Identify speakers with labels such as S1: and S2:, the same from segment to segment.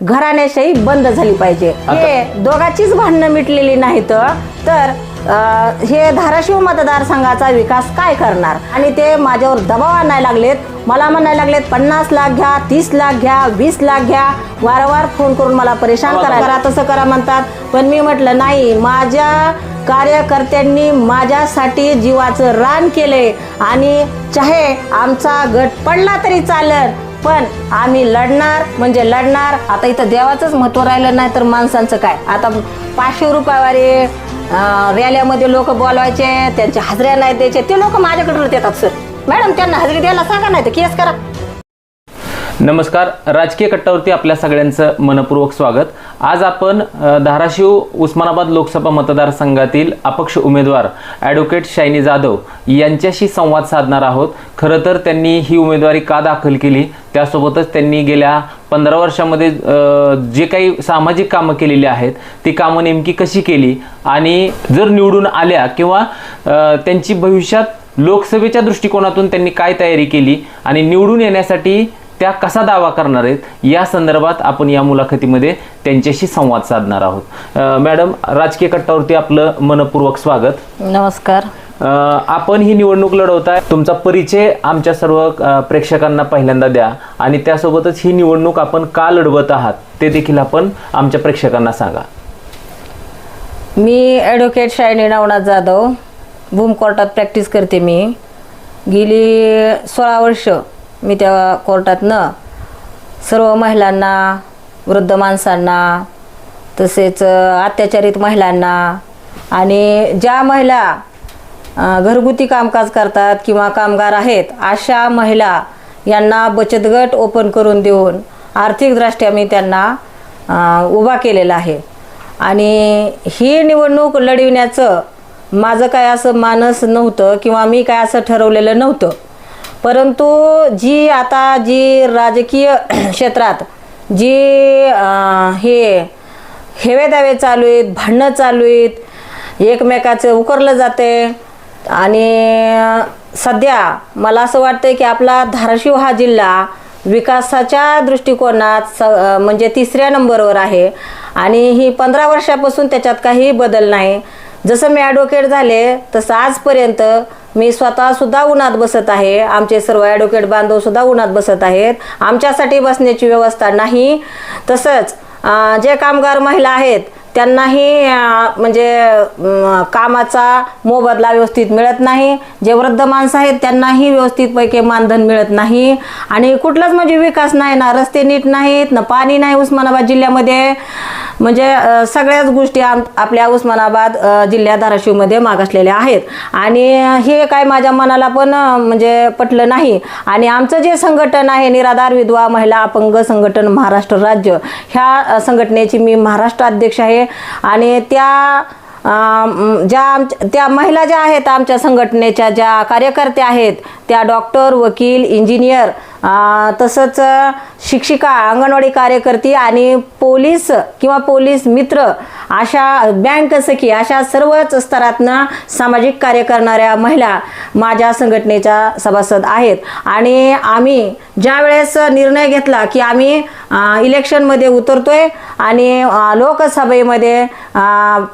S1: घराण्याशाही बंद झाली पाहिजे. हे दोघांचीच भांडणं मिटलेली नाहीत तर अं, हे धाराशिव मतदारसंघाचा विकास काय करणार? आणि ते माझ्यावर दबाव आणायला लागलेत. मला म्हणायला लागलेत पन्नास लाख घ्या तीस लाख घ्या वीस लाख घ्या. वारंवार फोन करून मला परेशान करा करा तसं करा म्हणतात. पण मी म्हटलं नाही माझ्या कार्यकर्त्यांनी माझ्यासाठी जीवाचं रान केले आणि चाहे आमचा गट पडला तरी चालेल पण आम्ही लढणार म्हणजे लढणार. आता इथं देवाचंच महत्त्व राहिलं नाही तर माणसांचं काय? आता पाचशे रुपयावारी रॅल्यामध्ये लोक बोलवायचे त्यांच्या हजऱ्या नाही द्यायचे ते लोक माझ्याकडे येतात सर मॅडम त्यांना हजेरी द्यायला सांगा नाही तर केस करा.
S2: नमस्कार. राजकीय कट्टावरती आपल्या सगळ्यांचं मनपूर्वक स्वागत. आज आपण धाराशिव उस्मानाबाद लोकसभा मतदारसंघातील अपक्ष उमेदवार ॲडव्होकेट शायनी जाधव यांच्याशी संवाद साधणार आहोत. खरं तर त्यांनी ही उमेदवारी का दाखल केली? त्यासोबतच त्यांनी गेल्या पंधरा वर्षामध्ये जे काही सामाजिक कामं केलेली आहेत ती कामं नेमकी कशी केली? आणि जर निवडून आल्या किंवा त्यांची भविष्यात लोकसभेच्या दृष्टिकोनातून त्यांनी काय तयारी केली? आणि निवडून येण्यासाठी त्या कसा दावा करणार आहेत या संदर्भात आपण या मुलाखतीमध्ये त्यांच्याशी संवाद साधणार आहोत. मॅडम राजकीय कट्टावरती आपलं मनपूर्वक स्वागत.
S1: नमस्कार.
S2: आपण ही निवडणूक लढवताय तुमचा परिचय आमच्या सर्व प्रेक्षकांना पहिल्यांदा द्या आणि त्यासोबतच ही निवडणूक आपण का लढवत आहात ते देखील आपण आमच्या प्रेक्षकांना सांगा.
S1: मी ॲडव्होकेट शायनी नवनाथ जाधव भूम कोर्टात प्रॅक्टिस करते मी. गेली सोळा वर्ष मी त्या कोर्टातनं सर्व महिलांना वृद्ध माणसांना तसेच अत्याचारित महिलांना आणि ज्या महिला घरगुती कामकाज करतात किंवा कामगार आहेत अशा महिला यांना बचत गट ओपन करून देऊन आर्थिकदृष्ट्या मी त्यांना उभा केलेला आहे. आणि ही निवडणूक लढविण्याचं माझं काय असं मानस नव्हतं किंवा मी काय असं ठरवलेलं नव्हतं. परंतु जी आता जी राजकीय क्षेत्रात जी हे हेवेदावे चालू आहेत भांडणं चालू आहेत एकमेकाचं उकरलं जाते आणि सध्या मला असं वाटतं की आपला धाराशिव हा जिल्हा विकासाच्या दृष्टिकोनात स म्हणजे तिसऱ्या नंबरवर आहे आणि ही पंधरा वर्षापासून त्याच्यात काही बदल नाही. जसं मी ॲडव्होकेट झाले तसं आजपर्यंत मी स्वतः सुद्धा उन्हात बसत आहे. आमचे सर्व ॲडव्होकेट बांधव सुद्धा उन्हात बसत आहेत. आमच्यासाठी बसण्याची व्यवस्था नाही. तसंच जे कामगार महिला आहेत त्यांनाही म्हणजे कामाचा मोबदला व्यवस्थित मिळत नाही. जे वृद्ध माणसं आहेत त्यांनाही व्यवस्थितपैकी मानधन मिळत नाही. आणि कुठलाच म्हणजे विकास नाही ना. रस्ते नीट नाहीत ना पाणी नाही उस्मानाबाद जिल्ह्यामध्ये. म्हणजे सगळ्याच गोष्टी आम आपल्या उस्मानाबाद जिल्ह्या जिल्ह्यात धाराशिवमध्ये मागासलेल्या आहेत. आणि हे काय माझ्या मनाला पण म्हणजे पटलं नाही. आणि आमचं जे संघटन आहे निराधार विधवा महिला अपंग संघटन महाराष्ट्र राज्य ह्या संघटनेची मी महाराष्ट्र अध्यक्ष आहे. आणि त्या ज्या आमच्या त्या महिला ज्या आहेत आमच्या संघटनेच्या ज्या कार्यकर्त्या आहेत त्या डॉक्टर वकील इंजिनियर तसंच शिक्षिका अंगणवाडी कार्यकर्ती आणि पोलीस किंवा पोलीस मित्र अशा बँक सखी अशा सर्वच स्तरातनं सामाजिक कार्य करणाऱ्या महिला माझ्या संघटनेच्या सभासद आहेत. आणि आम्ही ज्या वेळेस निर्णय घेतला की आम्ही इलेक्शनमध्ये उतरतोय आणि लोकसभेमध्ये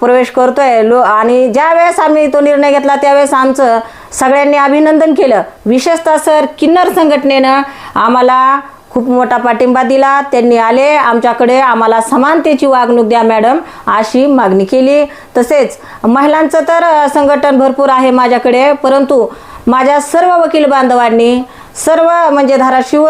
S1: प्रवेश करतोय लो आणि ज्या वेळेस आम्ही तो निर्णय घेतला त्यावेळेस आमचं सगळ्यांनी अभिनंदन केलं. विशेषतः सर किन्नर संघटनेनं आम्हाला खूप मोठा पाठिंबा दिला. त्यांनी आले. आमच्याकडे आम्हाला समानतेची वागणूक द्या मॅडम अशी मागणी केली. तसेच महिलांचं तर संघटन भरपूर आहे माझ्याकडे परंतु माझ्या सर्व वकील बांधवांनी सर्व म्हणजे धाराशिव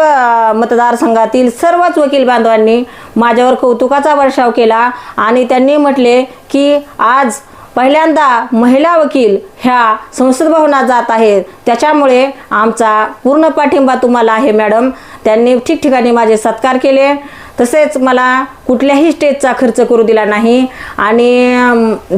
S1: मतदारसंघातील सर्वच वकील बांधवांनी माझ्यावर कौतुकाचा वर्षाव केला आणि त्यांनी म्हटले की आज पहिल्यांदा महिला वकील ह्या संसद भवनात जात आहेत. त्याच्यामुळे आमचा पूर्ण पाठिंबा तुम्हाला आहे मॅडम. त्यांनी ठिकठिकाणी माझे सत्कार केले. तसेच मला कुठल्याही स्टेजचा खर्च करू दिला नाही. आणि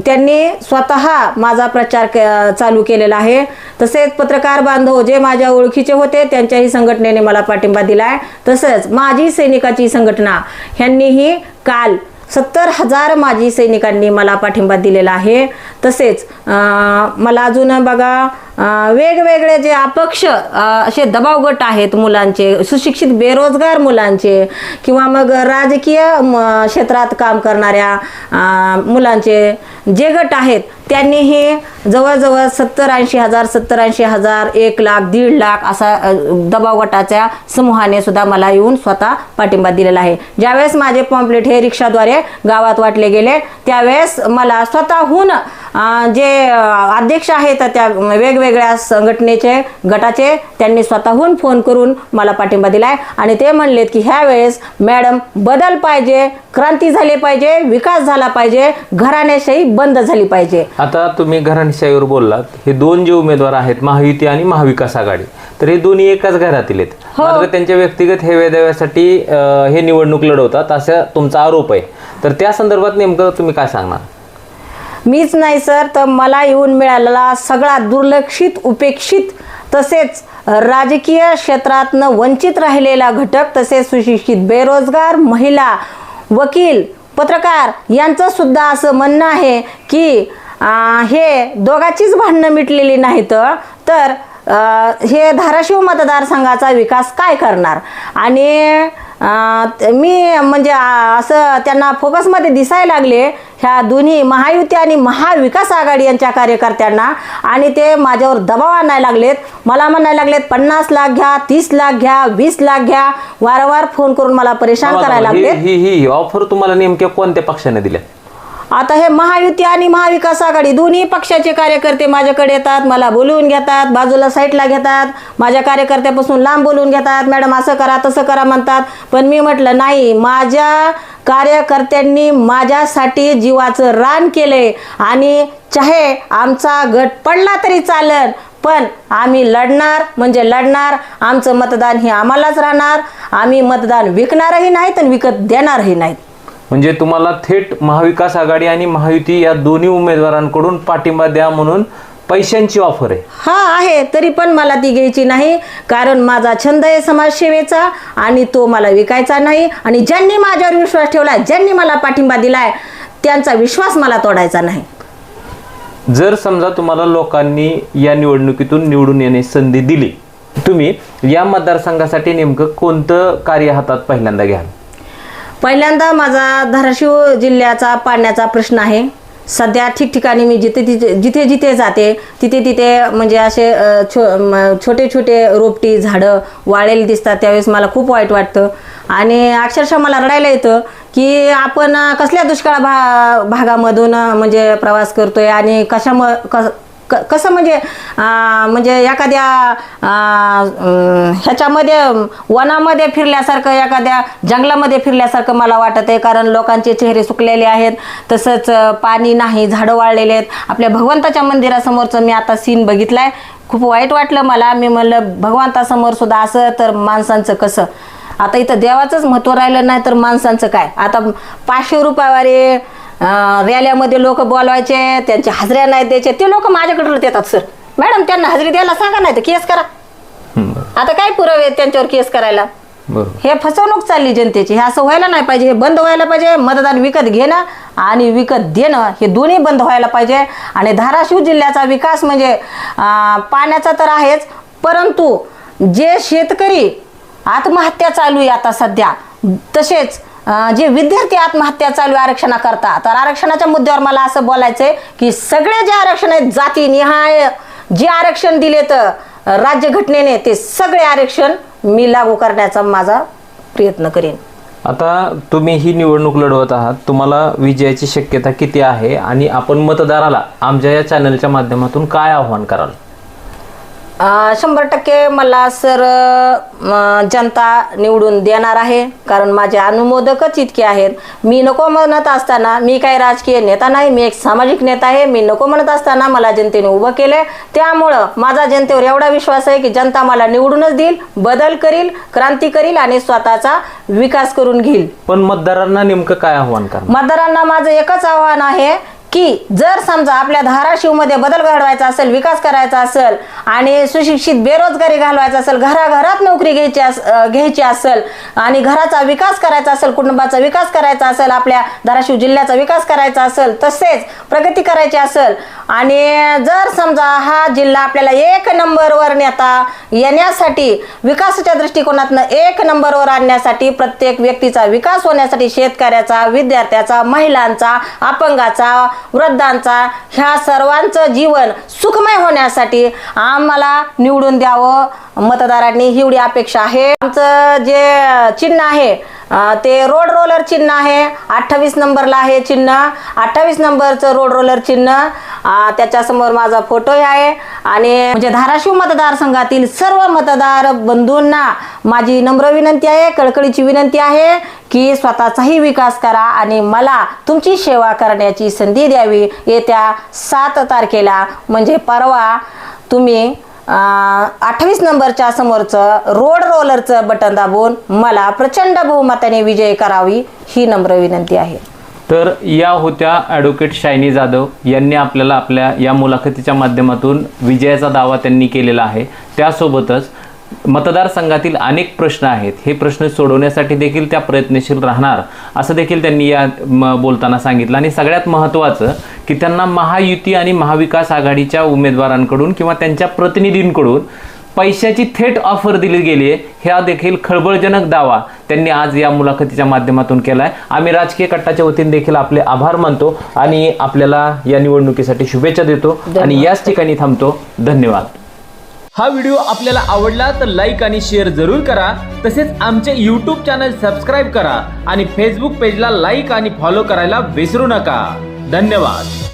S1: त्यांनी स्वतः माझा प्रचार क- चालू केलेला आहे. तसेच पत्रकार बांधव जे माझ्या ओळखीचे होते त्यांच्याही संघटनेने मला पाठिंबा दिला आहे तसंच माझी सैनिकाची संघटना ह्यांनीही काल सत्तर हजार माजी सैनिकांनी मला पाठिंबा दिलेला आहे. तसेच मला अजून बघा वेगवेगळे जे अपक्ष असे दबाव गट आहेत मुलांचे सुशिक्षित बेरोजगार मुलांचे किंवा मग राजकीय म, क्षेत्रात काम करणाऱ्या मुलांचे जे गट आहेत त्यांनी हे जवळजवळ सत्तर ऐंशी हजार सत्तर ऐंशी हजार एक लाख दीड लाख असा दबाव गटाच्या समूहाने सुद्धा मला येऊन स्वतः पाठिंबा दिलेला आहे. ज्यावेळेस माझे पॉम्पलेट हे रिक्षाद्वारे गावात वाटले गेले त्यावेळेस मला स्वतःहून जे अध्यक्ष आहेत त्या वेगवेगळ्या संघटनेचे गटाचे त्यांनी स्वतःहून फोन करून मला पाठिंबा दिलाय. आणि ते म्हणलेत की ह्या वेळेस मॅडम बदल पाहिजे क्रांती झाली पाहिजे विकास झाला पाहिजे घराण्याशाही बंद झाली पाहिजे.
S2: आता तुम्ही घराणेशाहीवर बोललात हे दोन जे उमेदवार आहेत महायुती आणि महाविकास आघाडी तर हे दोन्ही एकाच घरातील आहेत.
S1: हो.
S2: मात्र त्यांच्या व्यक्तिगत हेवे देव्यासाठी अं, हे निवडणूक लढवतात असा तुमचा आरोप आहे. तर त्या संदर्भात नेमकं तुम्ही काय सांगणार?
S1: मीच नाही सर तर मला येऊन मिळालेला सगळा दुर्लक्षित उपेक्षित तसेच राजकीय क्षेत्रातनं वंचित राहिलेला घटक तसेच सुशिक्षित बेरोजगार महिला वकील पत्रकार यांचं सुद्धा असं म्हणणं आहे की हे दोघांचीच भांडणं मिटलेली नाहीत तर हे धाराशिव मतदारसंघाचा विकास काय करणार? आणि मी म्हणजे असं त्यांना फोकसमध्ये दिसायला लागले ह्या दोन्ही महायुती आणि महाविकास आघाडी यांच्या कार्यकर्त्यांना आणि ते माझ्यावर दबाव आणायला लागलेत. मला म्हणायला लागलेत पन्नास लाख घ्या तीस लाख घ्या वीस लाख घ्या वारंवार फोन करून मला परेशान करायला लागलेत.
S2: ही ही ऑफर तुम्हाला नेमक्या कोणत्या पक्षाने दिल्या
S1: आता हे महायुती आणि महाविकास आघाडी दोन्ही पक्षाचे कार्यकर्ते माझ्याकडे येतात मला बोलवून घेतात बाजूला साईडला घेतात माझ्या कार्यकर्त्यापासून लांब बोलवून घेतात. मॅडम असं करा तसं करा म्हणतात. पण मी म्हटलं नाही माझ्या कार्यकर्त्यांनी माझ्यासाठी जीवाचं रान केले आणि चाहे आमचा गट पडला तरी चालेल पण आम्ही लढणार म्हणजे लढणार. आमचं मतदान हे आम्हालाच राहणार. आम्ही मतदान विकणारही नाहीत आणि विकत देणारही नाहीत.
S2: म्हणजे तुम्हाला थेट महाविकास आघाडी आणि महायुती या दोन्ही उमेदवारांकडून पाठिंबा द्या म्हणून पैशांची ऑफर आहे.
S1: हा आहे. तरी पण मला ती घ्यायची नाही. कारण माझा छंद आहे समाजसेवेचा आणि तो मला विकायचा नाही. आणि ज्यांनी माझ्यावर विश्वास ठेवलाय ज्यांनी मला पाठिंबा दिलाय त्यांचा विश्वास मला तोडायचा नाही.
S2: जर समजा तुम्हाला लोकांनी या निवडणुकीतून निवडून येण्याची संधी दिली तुम्ही या मतदारसंघासाठी नेमकं कोणतं कार्य हातात पहिल्यांदा घ्याल?
S1: पहिल्यांदा माझा धाराशिव जिल्ह्याचा पाण्याचा प्रश्न आहे. सध्या ठिकठिकाणी मी जिथे तिथे जिथे जिथे जाते तिथे तिथे म्हणजे असे छो म, छोटे छोटे रोपटी झाडं वाळलेली दिसतात. त्यावेळेस मला खूप वाईट वाटतं. आणि अक्षरशः मला रडायला येतं की आपण कसल्या दुष्काळ भा भागामधून म्हणजे प्रवास करतोय आणि कशाम कस क कसं म्हणजे म्हणजे एखाद्या ह्याच्यामध्ये वनामध्ये फिरल्यासारखं एखाद्या जंगलामध्ये फिरल्यासारखं मला वाटत आहे कारण लोकांचे चेहरे सुकलेले आहेत. तसंच पाणी नाही झाडं वाळलेले आहेत. आपल्या भगवंताच्या मंदिरासमोरचं मी आता सीन बघितला आहे खूप वाईट वाटलं मला. मी म्हणलं भगवंतासमोर सुद्धा असं तर माणसांचं कसं? आता इथं देवाचंच महत्त्व राहिलं नाही तर माणसांचं काय? आता पाचशे रुपयावारे रॅल्यामध्ये लोक बोलवायचे त्यांच्या हजऱ्या नाही द्यायचे ते लोक माझ्याकडे येतात सर मॅडम त्यांना हजेरी द्यायला सांगा नाही तर केस करा. आता काय पुरावे आहेत त्यांच्यावर केस करायला? हे फसवणूक चालली जनतेची हे असं व्हायला नाही पाहिजे हे बंद व्हायला पाहिजे मतदान विकत घेणं आणि विकत देणं हे दोन्ही बंद व्हायला पाहिजे. आणि धाराशिव जिल्ह्याचा विकास म्हणजे पाण्याचा तर आहेच परंतु जे शेतकरी आत्महत्या चालू आहे आता सध्या तसेच जे विद्यार्थी आत्महत्या चालू आहे आरक्षणाकरता तर आरक्षणाच्या मुद्द्यावर मला असं बोलायचंय की सगळे जे आरक्षण आहेत जाती निहाय जे आरक्षण दिले तर राज्यघटनेने ते सगळे आरक्षण मी लागू करण्याचा माझा प्रयत्न करेन.
S2: आता तुम्ही ही निवडणूक लढवत आहात तुम्हाला विजयाची शक्यता किती आहे आणि आपण मतदाराला आमच्या या चॅनलच्या माध्यमातून काय आव्हान कराल?
S1: शंभर टक्के मला सर जनता निवडून देणार आहे. कारण माझे अनुमोदकच इतके आहेत. मी नको म्हणत असताना मी काही राजकीय नेता नाही मी एक सामाजिक नेता आहे. मी नको म्हणत असताना मला जनतेने उभं केले त्यामुळं माझा जनतेवर एवढा विश्वास आहे की जनता मला निवडूनच देईल बदल करील क्रांती करील आणि स्वतःचा विकास करून घेईल.
S2: पण मतदारांना नेमकं काय आव्हान
S1: मतदारांना माझं एकच आव्हान आहे की जर समजा आपल्या धाराशिवमध्ये बदल घडवायचा असेल विकास करायचा असेल आणि सुशिक्षित बेरोजगारी घालवायचा असेल घराघरात नोकरी घ्यायची अस- घ्यायची असेल आणि घराचा विकास करायचा असेल कुटुंबाचा विकास करायचा असेल आपल्या धाराशिव जिल्ह्याचा विकास करायचा असेल तसेच प्रगती करायची असेल आणि जर समजा हा जिल्हा आपल्याला एक नंबरवर नेता येण्यासाठी विकासाच्या दृष्टिकोनातनं एक नंबरवर आणण्यासाठी प्रत्येक व्यक्तीचा विकास होण्यासाठी शेतकऱ्याचा विद्यार्थ्याचा महिलांचा अपंगाचा वृद्धांचा ह्या सर्वांचं जीवन सुखमय होण्यासाठी आम्हाला निवडून द्यावं. मतदारांनी एवढी अपेक्षा आहे. आमचं जे चिन्ह आहे ते रोड रोलर चिन्ह आहे. अठ्ठावीस नंबरला आहे चिन्ह. अठ्ठावीस नंबरचं रोड रोलर चिन्ह. त्याच्यासमोर माझा फोटोही आहे. आणि म्हणजे धाराशिव मतदारसंघातील सर्व मतदार बंधूंना माझी नम्र विनंती आहे कळकळीची विनंती आहे की स्वतःचाही विकास करा आणि मला तुमची सेवा करण्याची संधी द्यावी. येत्या सात तारखेला म्हणजे परवा तुम्ही अठ्ठावीस नंबरच्या समोरचं रोड रोलरचं बटन दाबून मला प्रचंड बहुमताने विजय करावी ही नम्र विनंती आहे.
S2: तर या होत्या ॲडव्होकेट शायनी जाधव. यांनी आपल्याला आपल्या या मुलाखतीच्या माध्यमातून विजयाचा दावा त्यांनी केलेला आहे. त्यासोबतच मतदारसंघातील अनेक प्रश्न आहेत. हे प्रश्न सोडवण्यासाठी देखील त्या प्रयत्नशील राहणार असं देखील त्यांनी या म, बोलताना सांगितलं. आणि सगळ्यात महत्त्वाचं की त्यांना महायुती आणि महाविकास आघाडीच्या उमेदवारांकडून किंवा त्यांच्या प्रतिनिधींकडून पैशाची थेट ऑफर दिली गेली आहे ह्या देखील खळबळजनक दावा त्यांनी आज या मुलाखतीच्या माध्यमातून केलाय. आम्ही राजकीय कट्टाच्या वतीने देखील आपले आभार मानतो आणि आपल्याला या निवडणुकीसाठी शुभेच्छा देतो आणि याच ठिकाणी थांबतो. धन्यवाद. हा व्हिडिओ आपल्याला आवडला तर लाईक आणि शेअर जरूर करा. तसेच आमचे यूट्यूब चॅनल सबस्क्राईब करा आणि फेसबुक पेजला लाईक आणि फॉलो करायला विसरू नका. धन्यवाद.